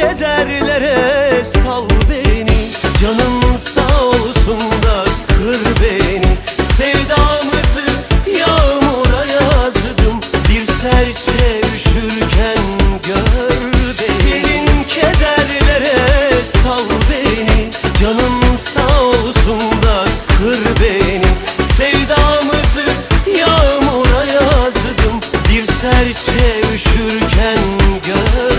kederlere sal beni. Canım sağ olsun da kır beni. Sevdamızı yağmura yazdım. Bir serçe üşürken gör beni. Derin kederlere sal beni. Canım sağ olsun da kır beni. Sevdamızı yağmura yazdım. Bir serçe üşürken gör